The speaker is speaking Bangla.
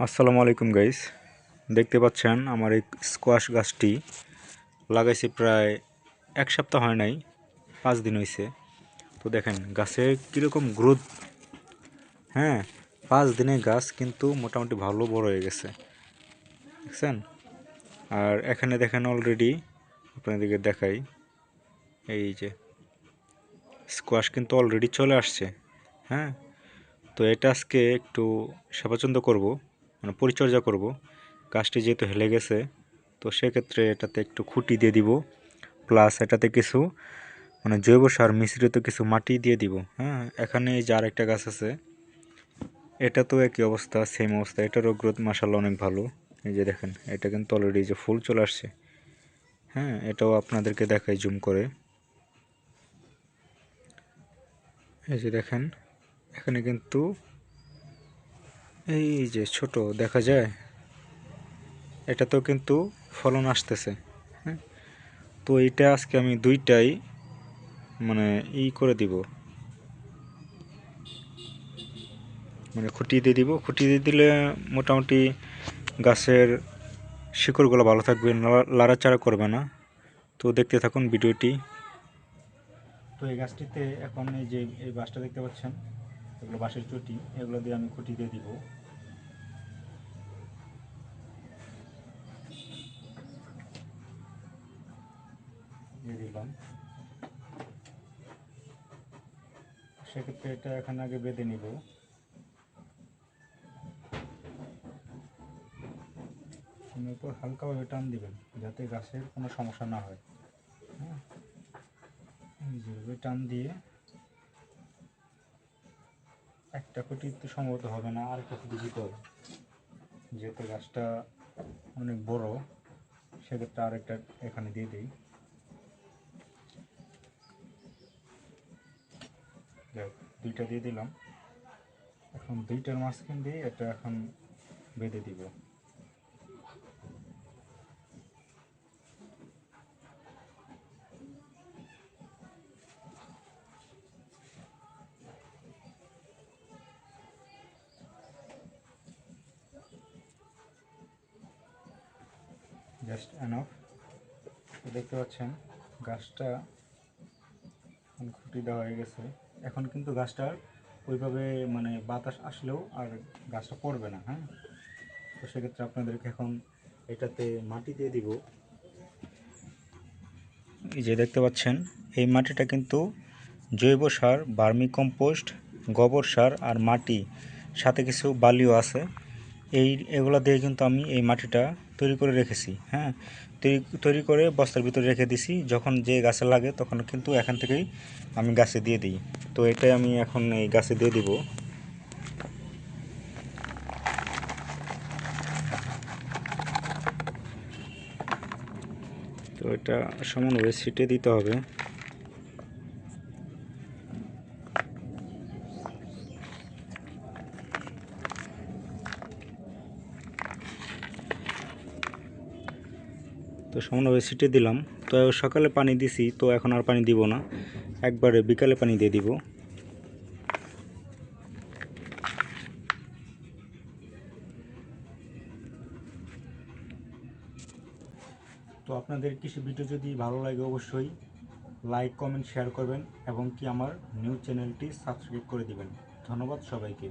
আসসালামু আলাইকুম গাইস দেখতে পাচ্ছেন আমার এই স্কোয়াশ গাছটি লাগাইছি প্রায় এক সপ্তাহ হয় নাই, পাঁচ দিন হয়েছে তো দেখেন গাছের কীরকম গ্রোথ হ্যাঁ পাঁচ দিনে গাছ কিন্তু মোটামুটি ভালো বড় হয়ে গেছে। দেখছেন? আর এখানে দেখেন অলরেডি আপনাদেরকে দেখাই, এই যে স্কোয়াশ কিন্তু অলরেডি চলে আসছে। হ্যাঁ তো এটা আজকে একটু সেবাচন্দ করব। মানে পরিচর্যা করব। গাছটি যেহেতু হেলে গেছে, তো সেক্ষেত্রে এটাতে একটু খুঁটি দিয়ে দিব প্লাস এটাতে কিছু মানে জৈব সার মিশ্রিত কিছু মাটি দিয়ে দিব। হ্যাঁ এখানে এই যে আরেকটা গাছ আছে এটা তো একই অবস্থা সেম অবস্থা। এটারও গ্রোথ মাসাল্লাহ অনেক ভালো। এই যে দেখেন, এটা কিন্তু অলরেডি যে ফুল চলে আসছে। হ্যাঁ এটাও আপনাদেরকে দেখাই জুম করে। এই যে দেখেন, এখানে কিন্তু এই যে ছোট, দেখা যায়? এটা তো কিন্তু ফলন আসতেছে হ্যাঁ? তো এইটা আজকে আমি দুইটাই মানে ই করে দিব। মানে খুঁটি দিয়ে দিব। খুঁটি দিয়ে দিলে মোটামুটি গাছের শিকড়গুলো ভালো থাকবে লাড়াচাড়া করবে না। তো দেখতে থাকুন ভিডিওটি। তো এই গাছটিতে এখন এই যে, এই বাসটা দেখতে পাচ্ছেন এগুলো বাঁশের চটি, এগুলো দিয়ে আমি খুঁটি দিয়ে দিব। দিয়ে দিলাম। সেক্ষেত্রে এটা এখানে আগে বেঁধে নিব। উপর হালকাভাবে টান দিবেন, যাতে গাছের কোনো সমস্যা না হয়। হ্যাঁ? টান দিয়ে একটা কোটি তো সম্ভবত হবে না আর একটা কোটি দিতে হবে যেহেতু গাছটা অনেক বড়, সেক্ষেত্রে আরেকটা এখানে দিয়ে দিই। দেখ দুইটা দিয়ে দিলাম। এখন দুইটার মাঝখান দিয়ে এটা এখন বেঁধে দিব। জাস্ট এনাফ দেখতে পাচ্ছেন, গাছটা খুঁটি দেওয়া হয়ে গেছে। এখন কিন্তু গাছটার ওইভাবে মানে বাতাস আসলেও আর গাছটা পড়বে না হ্যাঁ? তো সেক্ষেত্রে আপনাদেরকে এখন এটাতে মাটি দিয়ে দিব। এই যে দেখতে পাচ্ছেন, এই মাটিটা কিন্তু জৈব সার, বার্মি কম্পোস্ট, গোবর সার আর মাটি, সাথে কিছু বালিও আছে। এই, এগুলো দিয়ে কিন্তু আমি এই মাটিটা তৈরি করে রেখেছি হ্যাঁ? তৈরি করে বস্তার ভিতরে রেখে দিছি, যখন যে গাছে লাগে তখন কিন্তু এখান থেকেই আমি গাছে দিয়ে দিই। তো এটাই আমি এখন এই গাছে দিয়ে দিব। তো এটা সমানভাবে ছিটে দিতে হবে। তো সমানভাবে ছিটে দিলাম। তো সকালে পানি দিছি, তো এখন আর পানি দিব না। একবারে বিকালে পানি দিয়ে দিব। তো আপনাদের কৃষি ভিডিও যদি ভালো লাগে অবশ্যই লাইক, কমেন্ট শেয়ার করবেন এবং কি আমার নিউজ চ্যানেলটি সাবস্ক্রাইব করে দিবেন। ধন্যবাদ সবাইকে।